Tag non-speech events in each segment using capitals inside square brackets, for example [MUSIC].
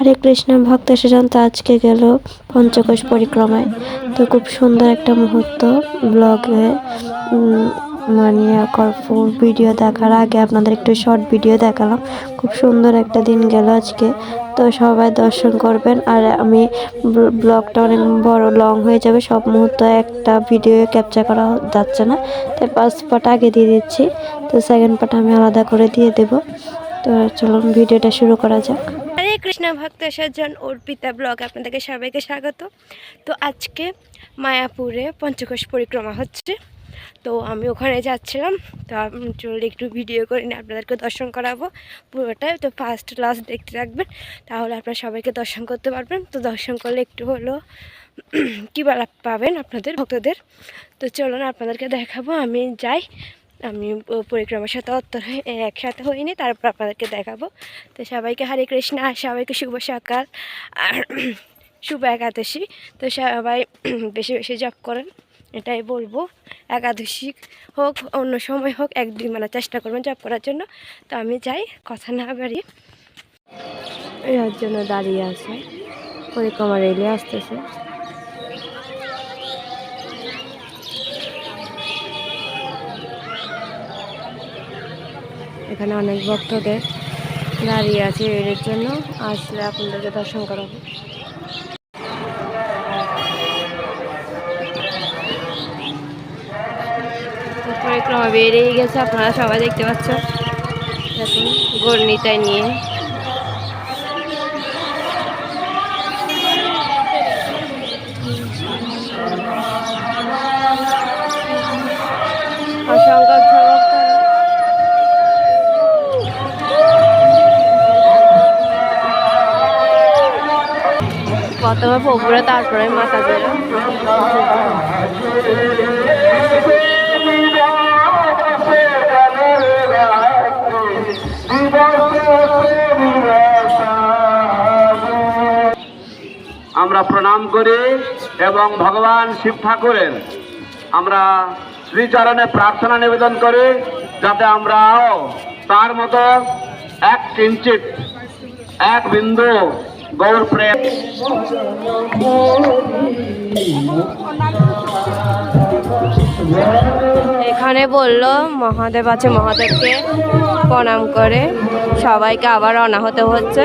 হরে কৃষ্ণ, ভক্ত সেজন তো আজকে গেল পঞ্চকোশ পরিক্রমায়। তো খুব সুন্দর একটা মুহূর্ত ব্লগে মানে ফুল ভিডিও দেখার আগে আপনাদের একটু শর্ট ভিডিও দেখালাম। খুব সুন্দর একটা দিন গেল আজকে। তো সবাই দর্শন করবেন। আর আমি ব্ল- ব্লগটা অনেক বড় লং হয়ে যাবে। সব মুহূর্ত একটা ভিডিও ক্যাপচার করা যাচ্ছে না। তাই ফার্স্ট পার্ট আগে দিয়ে দিচ্ছি। তো সেকেন্ড পার্ট আমি আলাদা করে দিয়ে দেবো। তো চলুন ভিডিওটা শুরু করা যাক। হরে কৃষ্ণ ভক্ত সজ্জন অর্পিতা ব্লগ আপনাদেরকে সবাইকে স্বাগত। তো আজকে মায়াপুরে পঞ্চকোষ পরিক্রমা হচ্ছে। তো আমি ওখানে যাচ্ছিলাম, তো চলে একটু ভিডিও করে নিয়ে আপনাদেরকে দর্শন করাবো পুরোটাই। তো ফার্স্ট লাস্ট দেখতে রাখবেন তাহলে আপনারা সবাইকে দর্শন করতে পারবেন। তো দর্শন করলে একটু হলো [CLEARS THROAT] কী পাবেন আপনাদের ভক্তদের? তো চলুন আপনাদেরকে দেখাবো, আমি যাই। আমি পরিক্রমার সাথে অত্তর একসাথে হইনি, তারপর আপনাদেরকে দেখাবো। তো সবাইকে হরে কৃষ্ণ, আর সবাইকে শুভ সকাল, আর [CLEARS THROAT] শুভ একাদশী। তো সবাই [CLEARS THROAT] বেশি বেশি জপ করেন, এটাই বলব। একাদশী হোক, অন্য সময় হোক এক দুই মেলা চেষ্টা করবেন জব করার জন্য। তো আমি যাই, কথা না বাড়ি এর জন্য দাঁড়িয়ে আছে পরিক্রমা রেলে আসতেছে। এখানে অনেক ভক্তদের দাঁড়িয়ে আছে এর জন্য। আসলে আপনাদেরকে দর্শন করাবো ক্রমে বেড়েই গেছে, আপনারা সবাই দেখতে পাচ্ছেন। দেখুন গর্ণিতায় নিয়ে। প্রথমে পুকুরে তারপরে মাথা জোড়া আমরা প্রণাম করি এবং ভগবান শিব ঠাকুরের। আমরা শ্রীচরণে প্রার্থনা নিবেদন করি যাতে আমরাও তার মতো এক কিঞ্চিত, এক বিন্দু গৌর প্রেম। এখানে বলল মহাদেব আছে মহাদেবকে প্রণাম করে। সবাইকে আবার অনাহত হচ্ছে।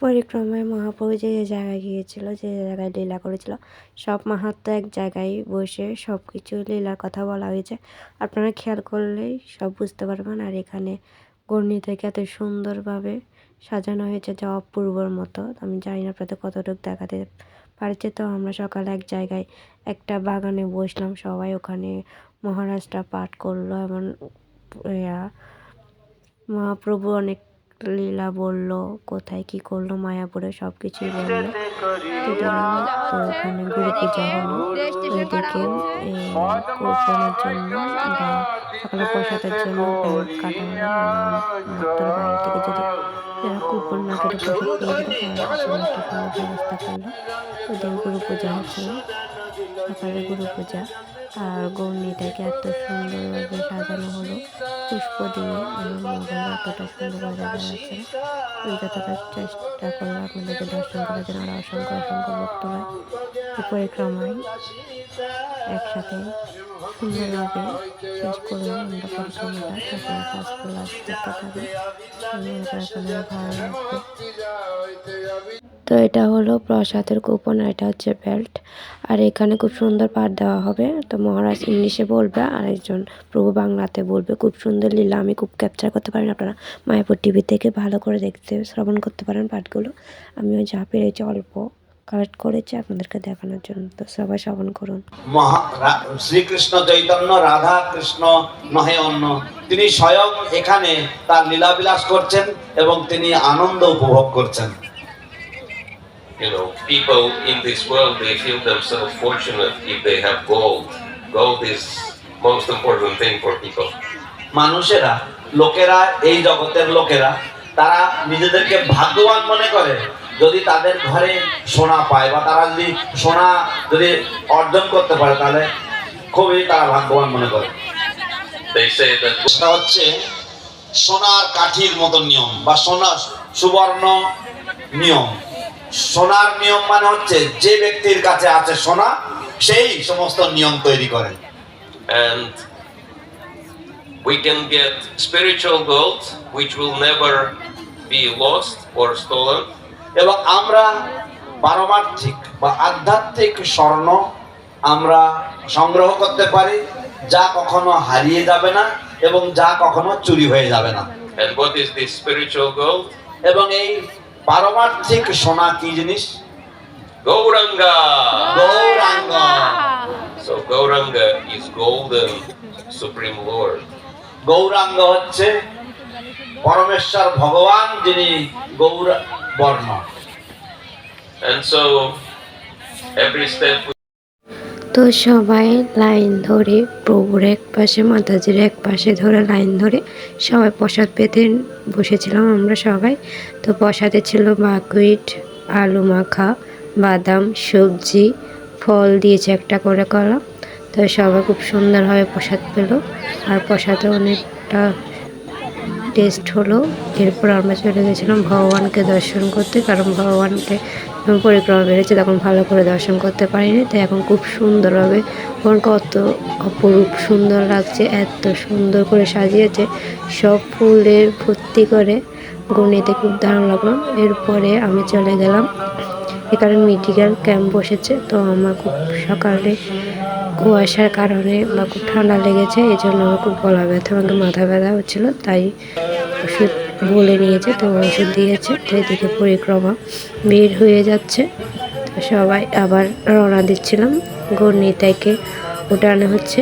পরিক্রমায় মহাপ্রভু যে যে জায়গায় গিয়েছিল, যে জায়গায় লীলা করেছিল, সব মাহাত্ম এক জায়গায় বসে সব কিছু লীলার কথা বলা হয়েছে। আপনারা খেয়াল করলেই সব বুঝতে পারবেন। আর এখানে গর্নি থেকে এত সুন্দরভাবে সাজানো হয়েছে যা অপূর্বর মতো। আমি জানি না আপনাদের কতটুকু দেখাতে পারছে। তো আমরা সকালে এক জায়গায় একটা বাগানে বসলাম। সবাই ওখানে মহারাজটা পাঠ করল এবং মহাপ্রভু অনেক লীলা বলল কোথায় কি করল মায়াপুরে সব কিছুই বলল তো ওখানে গুরু পূজা হলো। কোপনের জন্য বা সকালে প্রসাদের জন্য কাটা হলো মানে থেকে যদি যারা কুপন না কেটে প্রসাদ পেয়ে তারা ব্যবস্থা করল। ওদের গুরু পূজা হচ্ছিল সকালে গুরু পূজা আর গৌরনীটাকে এত সুন্দরভাবে সাজানো হলো। পুষ্প দিয়ে আমার মোবাইল এতটা সুন্দর বোঝা যাচ্ছে আমি যতটা চেষ্টা করলাম আপনাদেরকে দর্শন করার জন্য, আর অসংখ্য অসংখ্য ভক্তরা এই পরিক্রমায় একসাথে সুন্দরভাবে শেষ করলাম আমরা পরিক্রমাটা তারপরে কাজগুলো আমি এটা ভালো লাগবে তো এটা হলো প্রসাদের কুপন আর এটা হচ্ছে বেল্ট। আর এখানে খুব সুন্দর পাঠ দেওয়া হবে। তো মহারাজ ইংলিশে বলবে আর একজন প্রভু বাংলাতে বলবে, খুব সুন্দর লীলা, আমি খুব ক্যাপচার করতে পারেন আপনারা মায়াপুর টিভি থেকে ভালো করে দেখতে, শ্রবণ করতে পারেন পাঠগুলো। আমিও যা পেরেছি অল্প কালেক্ট করেছি আপনাদেরকে দেখানোর জন্য। তো সবাই শ্রবণ করুন। শ্রীকৃষ্ণ চৈতন্য, রাধা কৃষ্ণ, নহে অন্য। তিনি স্বয়ং এখানে তার লীলাবিলাস করছেন এবং তিনি আনন্দ উপভোগ করছেন। You know, people in this world they feel themselves fortunate if they have gold. Gold is most important thing for people. মানুষেরা লোকেরা এই জগতের লোকেরা তারা নিজেদেরকে ভাগ্যবান মনে করে যদি তাদের ঘরে সোনা পায় বা তারা যদি সোনা যদি অর্জন করতে পারে তাহলে খুবই তারা ভাগ্যবান মনে করে সেটা হচ্ছে সোনার কাঠির মতো নিয়ম বা সোনা সুবর্ণ নিয়ম সোনার নিয়ম মানে হচ্ছে যে ব্যক্তির কাছে আছে সোনা সেই সমস্ত নিয়ম তৈরি করে। And we can get spiritual gold which will never be lost or stolen. এবং আমরা পারমার্থিক বা আধ্যাত্মিক স্বর্ণ আমরা সংগ্রহ করতে পারি যা কখনো হারিয়ে যাবে না এবং যা কখনো চুরি হয়ে যাবে না। And what is this spiritual gold? এবং এই পারমার্থিক সোনা কি জিনিস? Gauranga. Gauranga. So Gauranga is golden supreme lord Gauranga হচ্ছে পরমেশ্বর ভগবান যিনি গৌর বর্ণ এন্ড সো এভরি স্টেপ তো সবাই লাইন ধরে, প্রভুর এক পাশে, মাতাজির এক পাশে ধরে লাইন ধরে সবাই প্রসাদ পেতে বসেছিলাম আমরা সবাই। তো প্রসাদে ছিল বাকুইট, আলু মাখা, বাদাম, সবজি, ফল দিয়েছে একটা করে কলা। তো সবাই খুব সুন্দরভাবে প্রসাদ পেল আর প্রসাদে অনেকটা টেস্ট হলো। এরপর আমরা চলে গেছিলাম ভগবানকে দর্শন করতে, কারণ ভগবানকে পরিক্রমা বেড়েছে, তখন ভালো করে দর্শন করতে পারিনি, তাই এখন খুব সুন্দরভাবে ভগবানকে কত অপরূপ সুন্দর লাগছে, এত সুন্দর করে সাজিয়েছে, সব ফুলে ভর্তি করে গণিতে খুব দারুণ লাগল। এরপরে আমি চলে গেলাম, এখানে মেডিকেল ক্যাম্প বসেছে, তো আমার খুব সকালে কুয়াশার কারণে বা খুব ঠান্ডা লেগেছে এই জন্য আমার খুব গলা ব্যথা, আমাকে মাথা ব্যথা হচ্ছিল, তাই ওষুধ বলে নিয়েছে তো ওষুধ দিয়েছে তো এদিকে পরিক্রমা বের হয়ে যাচ্ছে তো সবাই আবার রওনা দিচ্ছিলাম গণিতাইকে উঠানো হচ্ছে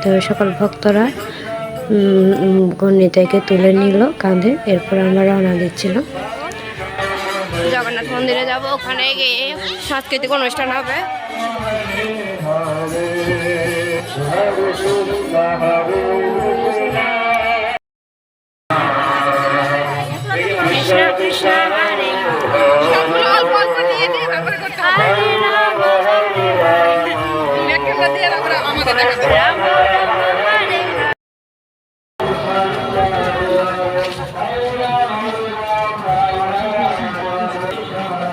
তো সকল ভক্তরা গণিতাইকে তুলে নিল কাঁধে এরপর আমরা রওনা দিচ্ছিলাম জগন্নাথ মন্দিরে যাব ওখানে গিয়ে সাংস্কৃতিক অনুষ্ঠান হবে হরে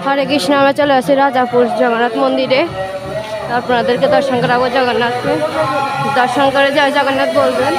হরে কৃষ্ণ, আমরা চলে আসি রাজাপুর জগন্নাথ মন্দিরে। আপনাদেরকে দর্শন করাবো জগন্নাথকে। দর্শন করে জয় জগন্নাথ বলবেন।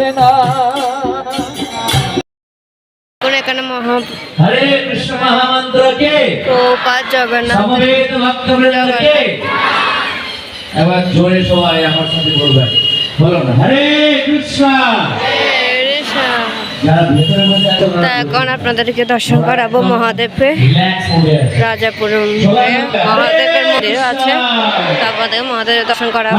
Hare Krishna. এখন মহা হরে কৃষ্ণ মহামন্ত্র কে? প্রপাত জগন্নাথ। সমবেত এবার জোরে সবাই আমার সাথে বলবেন বলো না হরে কৃষ্ণ। এখন আপনাদেরকে দর্শন করাবো আছে রাজাপুর মহাদেবের মন্দির আছে। তারপরে মহাদেবের দর্শন করা।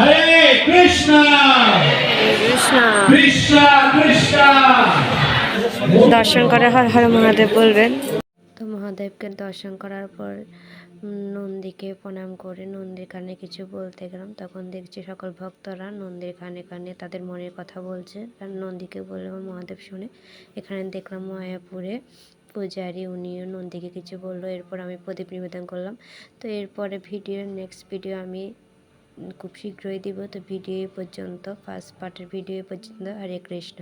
দর্শন করে হর হর মহাদেব বলবেন। তো মহাদেবকে দর্শন করার পর নন্দীকে প্রণাম করে নন্দীর কানে কিছু বলতে গেলাম। তখন দেখছি সকল ভক্তরা নন্দীর কানে কানে তাদের মনের কথা বলছে। আর নন্দীকে বললাম মহাদেব শুনে। এখানে দেখলাম মায়াপুরে পূজারি উনিও নন্দীকে কিছু বলল, এরপর আমি প্রদীপ নিবেদন করলাম। তো এরপরে ভিডিও নেক্সট ভিডিও আমি খুব শীঘ্রই দিব। তো ভিডিও পর্যন্ত ফার্স্ট পার্টের ভিডিও পর্যন্ত, হরে কৃষ্ণ।